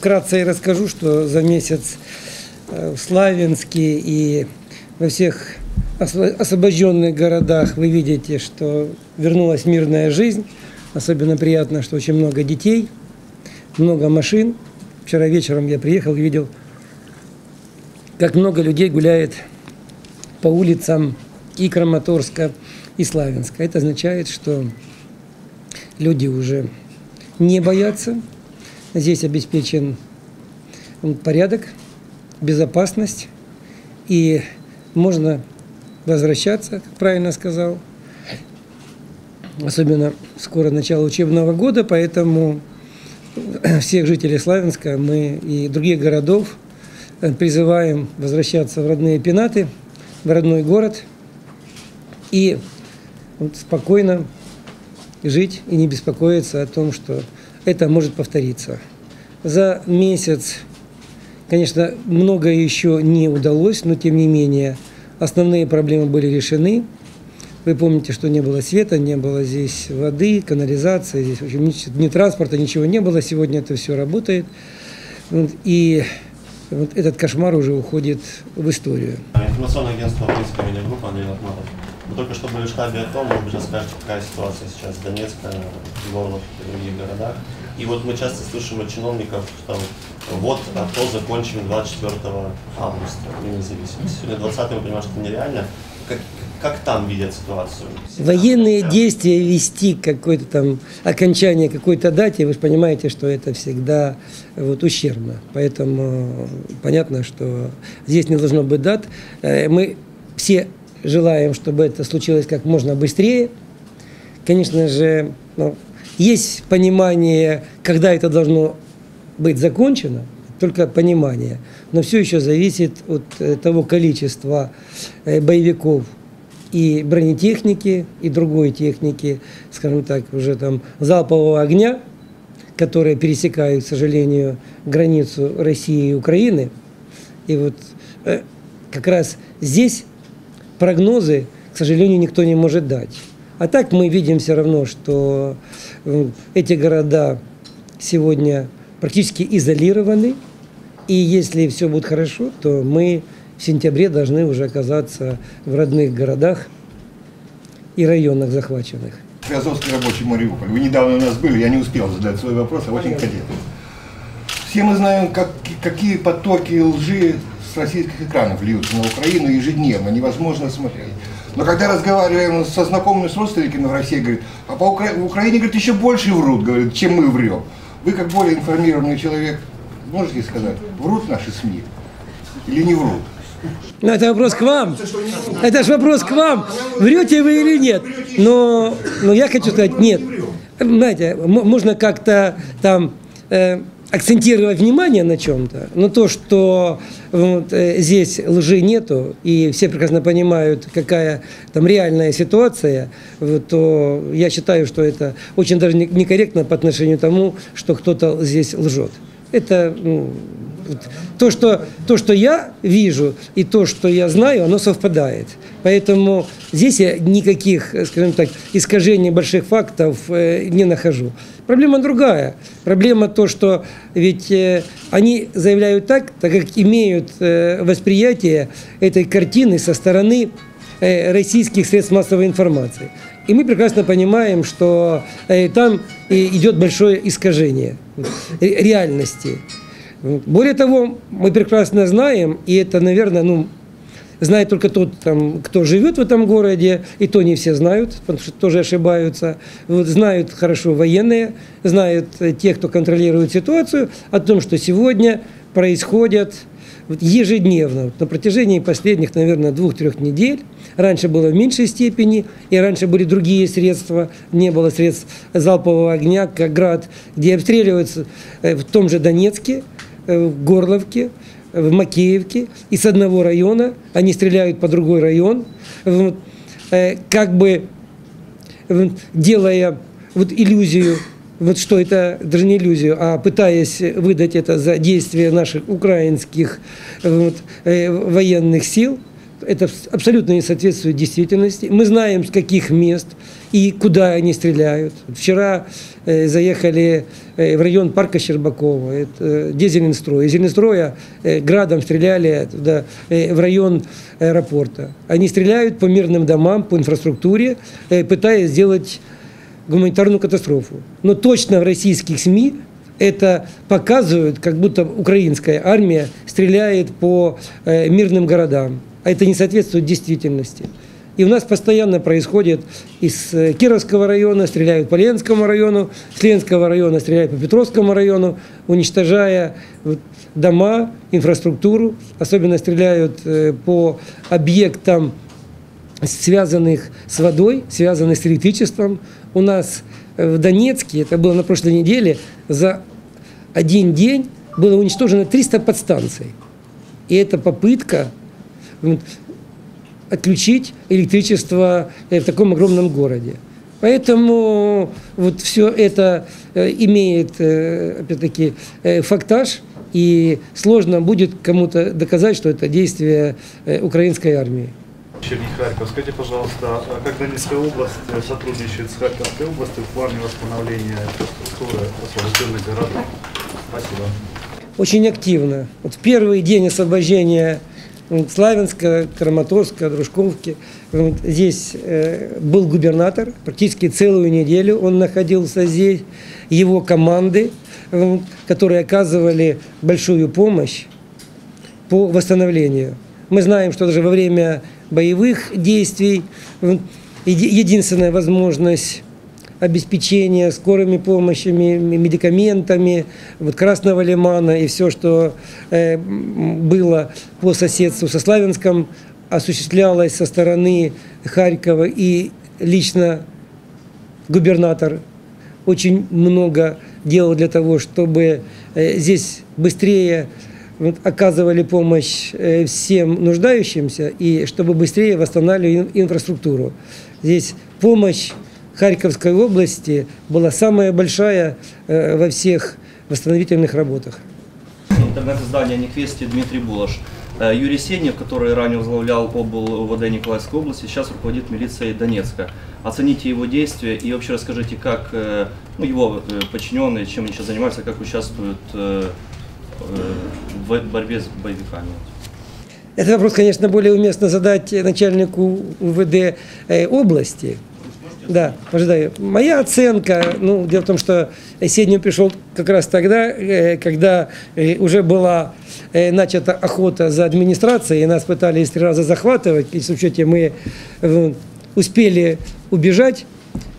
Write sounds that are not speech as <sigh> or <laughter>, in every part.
вкратце я расскажу, что за месяц э, в Славянске и во всех осво- освобожденных городах вы видите, что вернулась мирная жизнь. Особенно приятно, что очень много детей, много машин. Вчера вечером я приехал и видел, как много людей гуляет по улицам и Краматорска, и Славянска. Это означает, что люди уже не боятся. Здесь обеспечен порядок, безопасность, и можно возвращаться, как правильно сказал. Особенно скоро начало учебного года, поэтому <clears throat> всех жителей Славянска мы и других городов э, призываем возвращаться в родные пенаты, в родной город и спокойно жить и не беспокоиться о том, что это может повториться. За месяц, конечно, многое еще не удалось, но тем не менее основные проблемы были решены. Вы помните, что не было света, не было здесь воды, канализации, здесь в общем, ни, транспорта, ничего не было. Сегодня это все работает. Вот, И вот этот кошмар уже уходит в историю. Информационное агентство «Украинская медиагруппа» Андрей Лохматов. Вы только что были в штабе АТО, может быть, расскажете, какая ситуация сейчас в Донецке, Горловке и других городах. И вот мы часто слышим от чиновников, что вот АТО закончим 24 августа, День независимости. Сегодня 20 мы понимаем, что это нереально. Как, как там видят ситуацию? Военные действия вести к какой-то там окончание какой-то дате, вы же понимаете, что это всегда вот ущербно. Поэтому понятно, что здесь не должно быть дат. Э, Мы все желаем, чтобы это случилось как можно быстрее. Конечно же, ну, есть понимание, когда это должно быть закончено, только понимание. Но все еще зависит от э, того количества э, боевиков и бронетехники, и другой техники, скажем так, уже там залпового огня, которые пересекают, к сожалению, границу России и Украины. И вот э, как раз здесь прогнозы, к сожалению, никто не может дать. А так мы видим все равно, что э, эти города сегодня практически изолированы, и если все будет хорошо, то мы в сентябре должны уже оказаться в родных городах и районах захваченных. Приазовский рабочий Мариуполь. Вы недавно у нас были, я не успел задать свой вопрос, а очень хотел. Все мы знаем, как, какие потоки лжи с российских экранов льются на Украину ежедневно, невозможно смотреть. Но когда разговариваем со знакомыми, с родственниками в России, говорит, а по Укра... в Украине, говорит, еще больше врут, говорит, чем мы врем. Вы, как более информированный человек, можете сказать, врут наши СМИ или не врут? Ну, это вопрос к вам. Это же вопрос к вам. Врете вы или нет? Но, но я хочу сказать, нет. Знаете, можно как-то там э, акцентировать внимание на чем-то, но то, что вот, э, здесь лжи нету, и все прекрасно понимают, какая там реальная ситуация, вот, то я считаю, что это очень даже не- некорректно по отношению к тому, что кто-то здесь лжет. Это ну, то, что, то, что я вижу и то, что я знаю, оно совпадает. Поэтому здесь я никаких, э, скажем так, искажений больших фактов э, не нахожу. Проблема другая. Проблема то, что ведь э, они заявляют так, так как имеют восприятие этой картины со стороны российских средств массовой информации. И мы прекрасно понимаем, что там идет большое искажение реальности. Более того, мы прекрасно знаем, и это, наверное, ну, знает только тот, там, кто живет в этом городе, и то не все знают, потому что тоже ошибаются. Вот, знают хорошо военные, знают э, те, кто контролирует ситуацию, о том, что сегодня происходят ежедневно, на протяжении последних, наверное, двух-трех недель. Раньше было в меньшей степени, и раньше были другие средства, не было средств залпового огня, как град, где обстреливаются э, в том же Донецке, в Горловке, в Макеевке, и с одного района они стреляют по другой район, э, как бы делая вот иллюзию, вот что это, даже не иллюзию, а пытаясь выдать это за действия наших украинских вот, э, военных сил, это абсолютно не соответствует действительности. Мы знаем, с каких мест и куда они стреляют. Вчера э, заехали э, в район парка Щербакова, это э, где Зеленстрой. Из Зеленстроя э, градом стреляли туда, э, в район аэропорта. Они стреляют по мирным домам, по инфраструктуре, э, пытаясь сделать гуманитарную катастрофу. Но точно в российских СМИ это показывают, как будто украинская армия стреляет по э, мирным городам. А это не соответствует действительности. И у нас постоянно происходит из э, Кировского района стреляют по Ленскому району, с Ленского района стреляют по Петровскому району, уничтожая дома, инфраструктуру. Особенно стреляют э, по объектам, связанных с водой, связанных с электричеством. У нас э, в Донецке, это было на прошлой неделе, за один день было уничтожено 300 подстанций. И это попытка отключить электричество э, в таком огромном городе. Поэтому вот все это э, имеет, э, опять-таки, фактаж, и сложно будет кому-то доказать, что это действие украинской армии. Черний Харьков. Скажите, пожалуйста, а как Донецкая область сотрудничает с Харьковской областью в плане восстановления инфраструктуры освобожденных городов? Спасибо. очень активно. Вот в первый день освобождения Славянска, Краматорска, Дружковки, здесь э, был губернатор, практически целую неделю он находился здесь, его команды, которые оказывали большую помощь по восстановлению. Мы знаем, что даже во время боевых действий единственная возможность обеспечения скорыми помощями, медикаментами, вот Красного Лимана и все, что э, было по соседству со Славянском, осуществлялось со стороны Харькова и лично губернатор очень много делал для того, чтобы э, здесь быстрее вот, оказывали помощь э, всем нуждающимся и чтобы быстрее восстанавливали ин- инфраструктуру. Здесь помощь Харьковской области была самая большая э, во всех восстановительных работах. интернет-издание «Неквести» Дмитрий Булаш. Э, Юрий Сенев, который ранее возглавлял обл. УВД Николаевской области, сейчас руководит милицией Донецка. Оцените его действия и вообще расскажите, как э, ну, его подчиненные, чем они сейчас занимаются, как участвуют в борьбе с боевиками. Этот вопрос, конечно, более уместно задать начальнику УВД области. Да, ожидаю. Моя оценка, ну, дело в том, что Седнев пришел как раз тогда, э, когда э, уже была э, начата охота за администрацией, и нас пытались три раза захватывать, и в учете мы успели убежать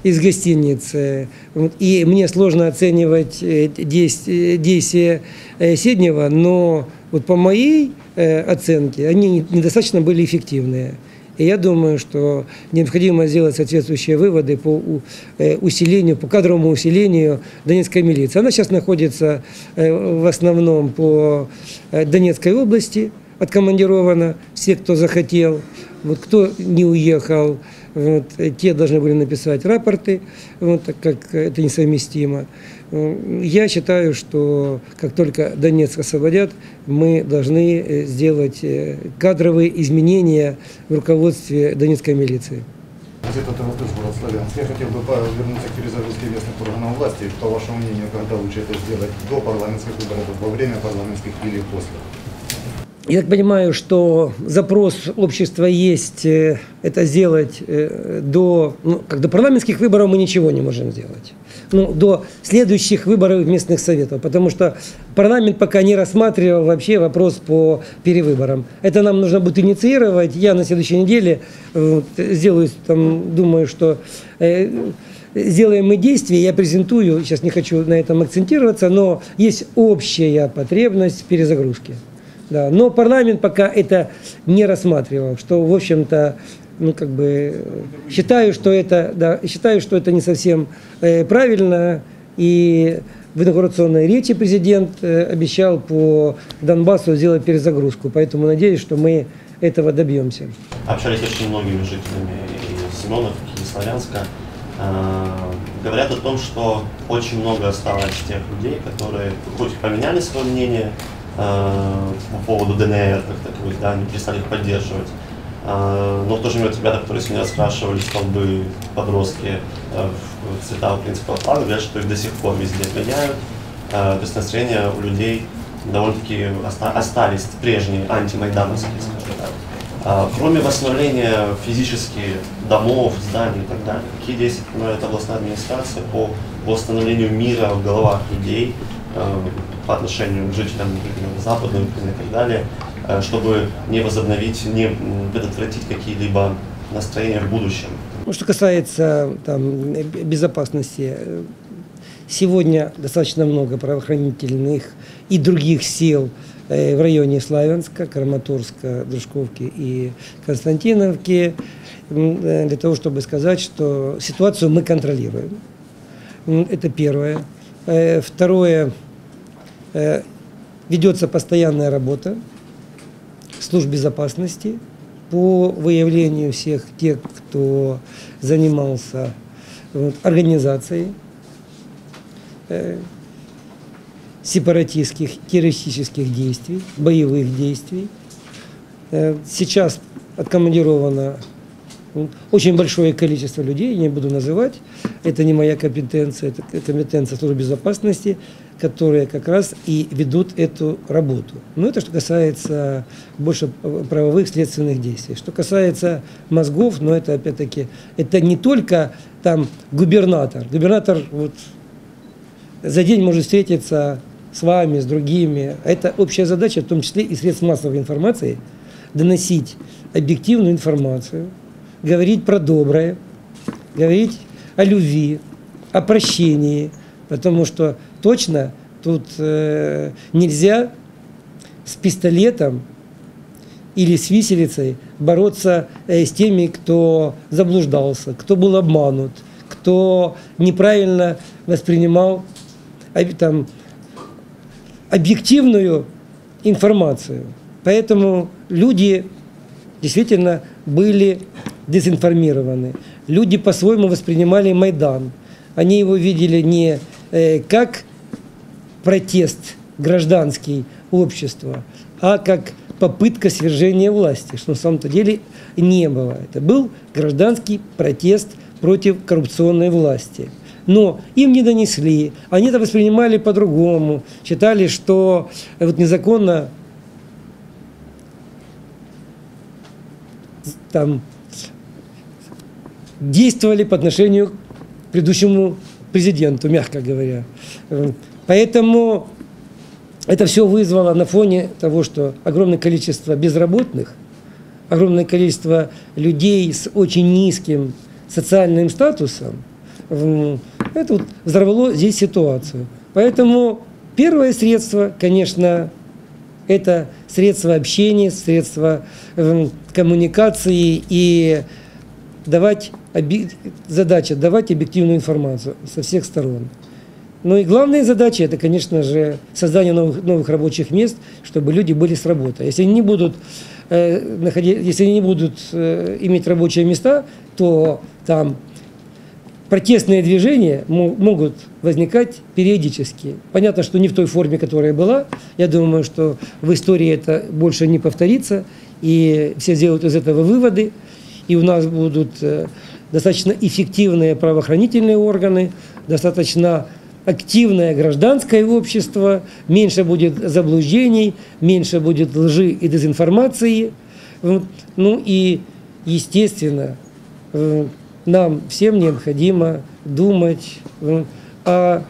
из гостиницы. И мне сложно оценивать действ- действия Седнева, но вот по моей оценке они не- недостаточно были эффективные. И я думаю, что необходимо сделать соответствующие выводы по э, усилению, по кадровому усилению Донецкой милиции. Она сейчас находится э, в основном по э, Донецкой области, откомандирована, все, кто захотел. Вот кто не уехал, вот, э, те должны были написать рапорты, вот, так как это несовместимо. Э, Я считаю, что как только Донецк освободят, мы должны э, сделать кадровые изменения в руководстве Донецкой милиции. Газета с город Славянск. Я хотел бы вернуться к перезагрузке местных органов власти. По вашему мнению, когда лучше это сделать? До парламентских выборов, во время парламентских или после? Я так понимаю, что запрос общества есть э, это сделать э, до, ну, как до парламентских выборов мы ничего не можем сделать. Ну, до следующих выборов местных советов, потому что парламент пока не рассматривал вообще вопрос по перевыборам. Это нам нужно будет инициировать. Я на следующей неделе э, вот, сделаю, там, думаю, что э, сделаем мы действия, я презентую, сейчас не хочу на этом акцентироваться, но есть общая потребность в перезагрузке. Да, но парламент пока это не рассматривал, что, в общем-то, ну, как бы, считаю, что это, да, считаю, что это не совсем э, правильно, и в инаугурационной речи президент э, обещал по Донбассу сделать перезагрузку, поэтому надеюсь, что мы этого добьемся. Общались очень многими жителями и Семеновки, и Славянска. Э, Говорят о том, что очень много осталось тех людей, которые хоть поменяли свое мнение по поводу ДНР как таковых, да, они перестали их поддерживать, А, Но в то же время ребята, которые сегодня раскрашивали столбы, подростки э, в цвета украинского флага, говорят, что их до сих пор везде меняют. То есть настроения у людей довольно-таки оста- остались прежние, антимайдановские, скажем так. Кроме восстановления физически домов, зданий и так далее, какие действия принимает областная администрация по восстановлению мира в головах людей э, по отношению к жителям Украины и так далее, э, чтобы не возобновить, не предотвратить какие-либо настроения в будущем? Ну, Что касается там, безопасности, э, сегодня достаточно много правоохранительных и других сил э, в районе Славянска, Краматорска, Дружковки и Константиновки для того, чтобы сказать, что ситуацию мы контролируем. Это первое. Второе. Э, Ведется постоянная работа служб безопасности по выявлению всех тех, кто занимался вот, организацией э, сепаратистских, террористических действий, боевых действий. Э, Сейчас откомандировано м, очень большое количество людей, я не буду называть, это не моя компетенция, это компетенция службы безопасности, которые как раз и ведут эту работу. Но это что касается больше правовых следственных действий. Что касается мозгов, но это опять-таки, это не только там губернатор. Губернатор вот за день может встретиться с вами, с другими. Это общая задача, в том числе и средств массовой информации, доносить объективную информацию, говорить про доброе, говорить о любви, о прощении, потому что точно тут э, нельзя с пистолетом или с виселицей бороться э, с теми, кто заблуждался, кто был обманут, кто неправильно воспринимал там, объективную информацию. Поэтому люди действительно были дезинформированы. Люди по-своему воспринимали Майдан. Они его видели не э, как протест гражданский общества, а как попытка свержения власти, что на самом-то деле не было. Это был гражданский протест против коррупционной власти. Но им не донесли, они это воспринимали по-другому, считали, что э, вот незаконно там действовали по отношению к предыдущему президенту, мягко говоря. Поэтому это все вызвало на фоне того, что огромное количество безработных, огромное количество людей с очень низким социальным статусом, это вот взорвало здесь ситуацию. Поэтому первое средство, конечно, это средства общения, средства м, коммуникации и давать задача давать объективную информацию со всех сторон. Ну и главная задача это, конечно же, создание новых, новых рабочих мест, чтобы люди были с работой. Если они не будут, э, находи- если они не будут э, иметь рабочие места, то там протестные движения мо- могут возникать периодически. Понятно, что не в той форме, которая была. Я думаю, что в истории это больше не повторится, и все сделают из этого выводы, и у нас будут э, достаточно эффективные правоохранительные органы, достаточно активное гражданское общество, меньше будет заблуждений, меньше будет лжи и дезинформации. Ну и, естественно, э, нам всем необходимо думать э, о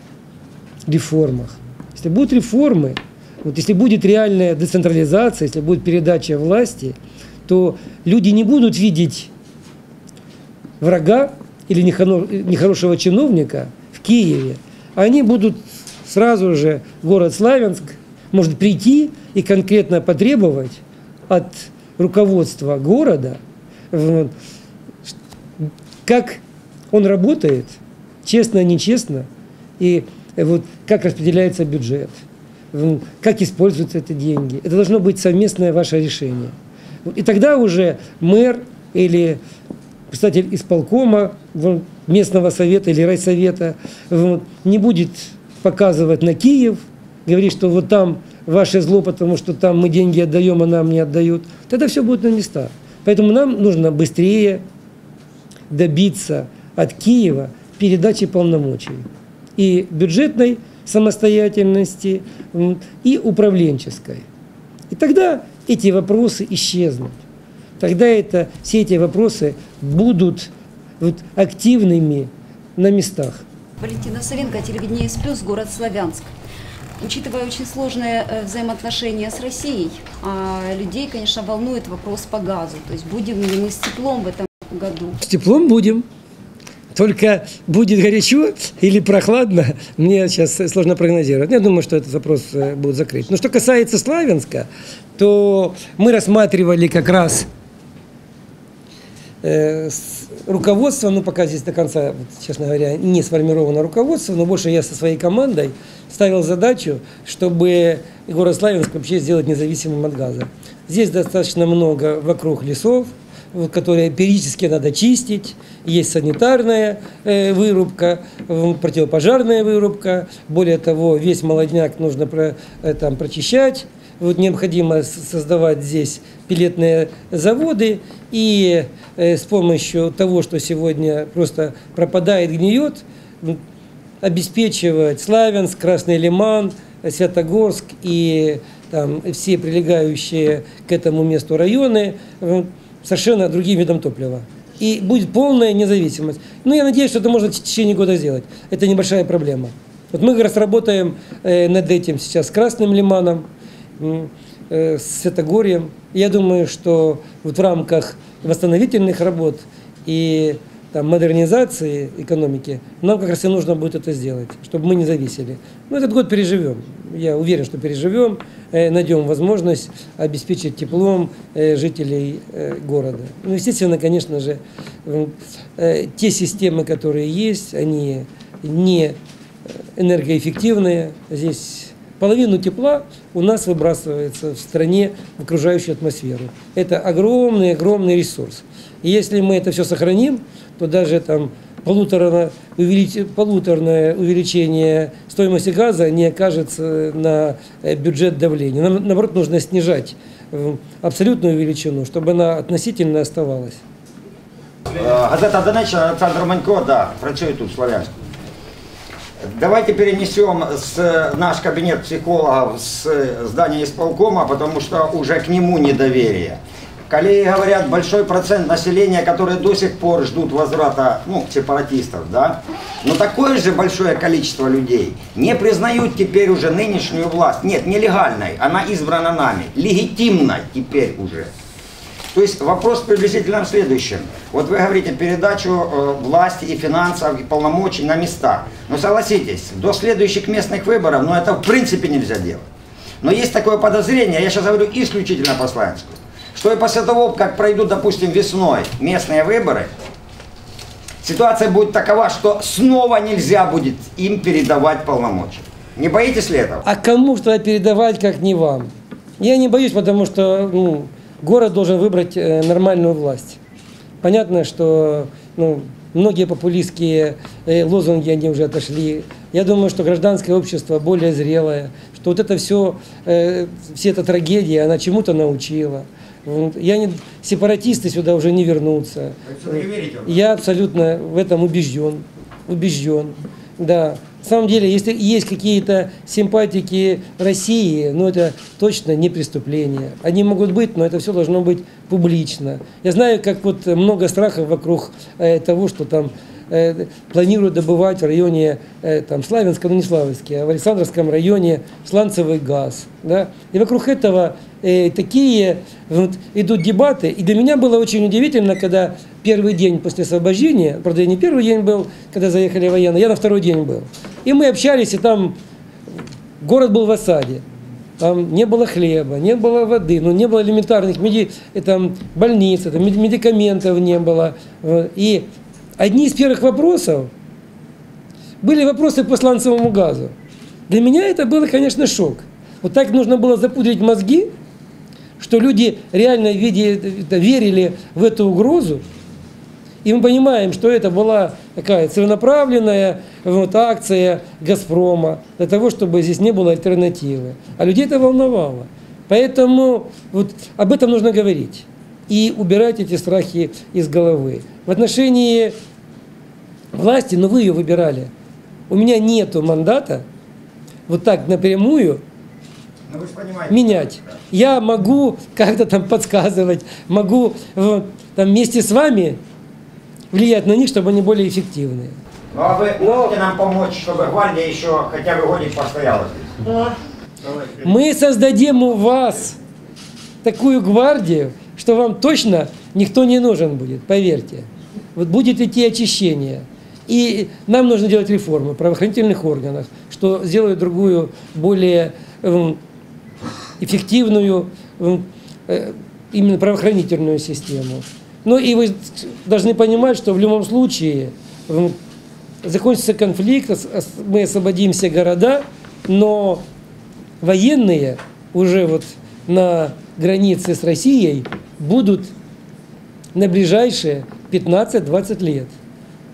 реформах. Если будут реформы, вот если будет реальная децентрализация, если будет передача власти, то люди не будут видеть врага или нехорошего чиновника в Киеве. Они будут сразу же в город Славянск, может прийти и конкретно потребовать от руководства города, как он работает, честно, нечестно, и вот как распределяется бюджет, как используются эти деньги. Это должно быть совместное ваше решение. И тогда уже мэр или представитель исполкома местного совета или райсовета вот, не будет показывать на Киев, говорить, что вот там ваше зло, потому что там мы деньги отдаем, а нам не отдают. Тогда все будет на местах. Поэтому нам нужно быстрее добиться от Киева передачи полномочий и бюджетной самостоятельности, и управленческой. И тогда эти вопросы исчезнут. Тогда это, все эти вопросы будут вот, активными на местах. Валентина Савенко, телевидение «С плюс», город Славянск. Учитывая очень сложные э, взаимоотношения с Россией, а людей, конечно, волнует вопрос по газу. То есть будем ли мы с теплом в этом году? С теплом будем. Только будет горячо или прохладно, мне сейчас сложно прогнозировать. Я думаю, что этот вопрос э, будет закрыт. Но что касается Славянска, то мы рассматривали как раз руководство, ну пока здесь до конца, честно говоря, не сформировано руководство, но больше я со своей командой ставил задачу, чтобы город Славянск вообще сделать независимым от газа. Здесь достаточно много вокруг лесов, которые периодически надо чистить. Есть санитарная э, вырубка, э, противопожарная вырубка. Более того, весь молодняк нужно про, э, там, прочищать. Вот необходимо создавать здесь пилетные заводы и э, с помощью того, что сегодня просто пропадает, гниет, обеспечивать Славянск, Красный Лиман, Святогорск и там, все прилегающие к этому месту районы э, совершенно другим видом топлива. И будет полная независимость. Ну, я надеюсь, что это можно в течение года сделать. Это небольшая проблема. Вот мы как раз работаем э, над этим сейчас с Красным Лиманом, с Святогорьем. Я думаю, что вот в рамках восстановительных работ и там, модернизации экономики нам как раз и нужно будет это сделать, чтобы мы не зависели. Но этот год переживем. Я уверен, что переживем, э, найдем возможность обеспечить теплом э, жителей э, города. Ну, естественно, конечно же, э, те системы, которые есть, они не энергоэффективные. Здесь половину тепла у нас выбрасывается в стране в окружающую атмосферу. Это огромный-огромный ресурс. И если мы это все сохраним, то даже там полуторное, увелич- полуторное увеличение стоимости газа не окажется на э, бюджет давления. Нам, наоборот, нужно снижать э, абсолютную величину, чтобы она относительно оставалась. Е, Газета Донеччина, Олександр Манько, да, працює тут в Слов'янську. Давайте перенесем с, наш кабинет психологов с здания исполкома, потому что уже к нему недоверие. Коллеги говорят, большой процент населения, которые до сих пор ждут возврата ну, сепаратистов, да? Но такое же большое количество людей не признают теперь уже нынешнюю власть. Нет, нелегальной, она избрана нами. Легитимной теперь уже. То есть вопрос приблизительно в следующем. Вот вы говорите передачу э, власти и финансов и полномочий на места. Но согласитесь, до следующих местных выборов, ну это в принципе нельзя делать. Но есть такое подозрение, я сейчас говорю исключительно по Славянску, что и после того, как пройдут, допустим, весной местные выборы, ситуация будет такова, что снова нельзя будет им передавать полномочия. Не боитесь ли этого? А кому что передавать, как не вам? Я не боюсь, потому что ну, город должен выбрать э, нормальную власть. Понятно, что ну, многие популистские э, лозунги, они уже отошли. Я думаю, что гражданское общество более зрелое, что вот это все, э, все эта трагедия, она чему-то научила. Я не, сепаратисты сюда уже не вернутся. Я абсолютно в этом убежден. Убежден. Да. На самом деле, если есть какие-то симпатики России, ну это точно не преступление. Они могут быть, но это все должно быть публично. Я знаю, как вот много страхов вокруг э, того, что там э, планируют добывать в районе э, там, Славянска, ну не Славянске, а в Александровском районе сланцевый газ. Да? И вокруг этого э, такие вот, идут дебаты. И для меня было очень удивительно, когда первый день после освобождения, правда, я не первый день был, когда заехали военные, я на второй день был. И мы общались, и там город был в осаде. Там не было хлеба, не было воды, ну, не было элементарных меди, э, там, больниц, там, мед- медикаментов не было. И одни из первых вопросов были вопросы по сланцевому газу. Для меня это было, конечно, шок. Вот так нужно было запудрить мозги, что люди реально виде- это, верили в эту угрозу. И мы понимаем, что это была такая целенаправленная вот, акция «Газпрома» для того, чтобы здесь не было альтернативы. А людей это волновало. Поэтому вот об этом нужно говорить. и убирать эти страхи из головы. В отношении власти, но вы ее выбирали. У меня нету мандата вот так напрямую Ну понимаете. менять. Я могу как-то там подсказывать, могу э, там вместе с вами влиять на них, чтобы они более эффективные. Ну а вы можете нам помочь, чтобы гвардия еще хотя бы годик постояла здесь? Мы создадим у вас такую гвардию, что вам точно никто не нужен будет, поверьте. Вот будет идти очищение. И нам нужно делать реформы в правоохранительных органах, что сделает другую, более эм, эффективную эм, э, именно правоохранительную систему. Ну и вы должны понимать, что в любом случае эм, закончится конфликт, мы освободим все города, но военные уже вот на границе с Россией будут на ближайшие 15-20 лет.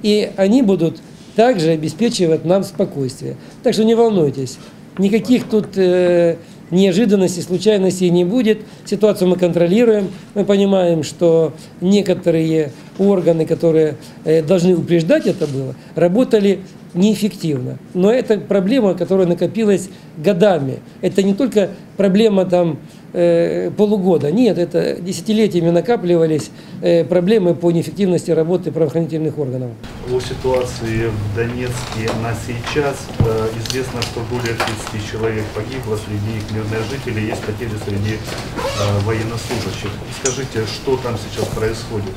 И они будут также обеспечивать нам спокойствие. Так что не волнуйтесь, никаких тут э, неожиданностей, случайностей не будет. Ситуацию мы контролируем. Мы понимаем, что некоторые органы, которые э, должны упреждать это было, работали неэффективно. Но это проблема, которая накопилась годами. Это не только проблема там э, полугода. Нет, это десятилетиями накапливались э, проблемы по неэффективности работы правоохранительных органов. О ситуации в Донецке на сейчас э, известно, что более 30 человек погибло, среди них мирные жители, есть потери среди э, военнослужащих. Скажите, что там сейчас происходит?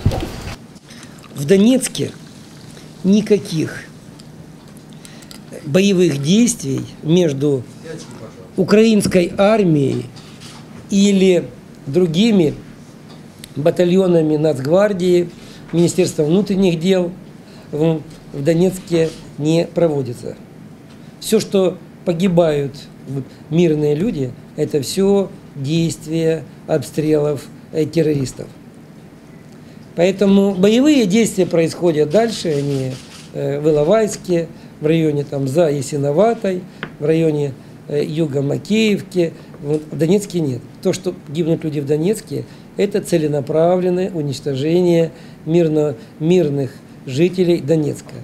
В Донецке никаких боевых действий между украинской армией или другими батальонами Нацгвардии, Министерства внутренних дел в Донецке не проводится. Все, что погибают мирные люди, это все действия обстрелов э, террористов. Поэтому боевые действия происходят дальше, они э, в Иловайске, в районе там за Ясиноватой, в районе э, юга Макеевки, Вот в Донецке нет. То, что гибнут люди в Донецке, это целенаправленное уничтожение мирно, мирных жителей Донецка.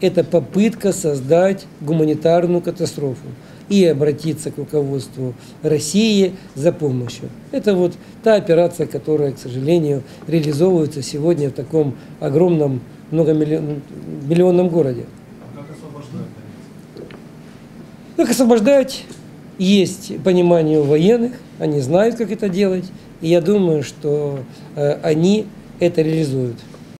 Это попытка создать гуманитарную катастрофу и обратиться к руководству России за помощью. Это вот та операция, которая, к сожалению, реализовывается сегодня в таком огромном многомиллионном городе. Как освобождать? Есть понимание у военных, они знают, как это делать, и я думаю, что э, они это реализуют.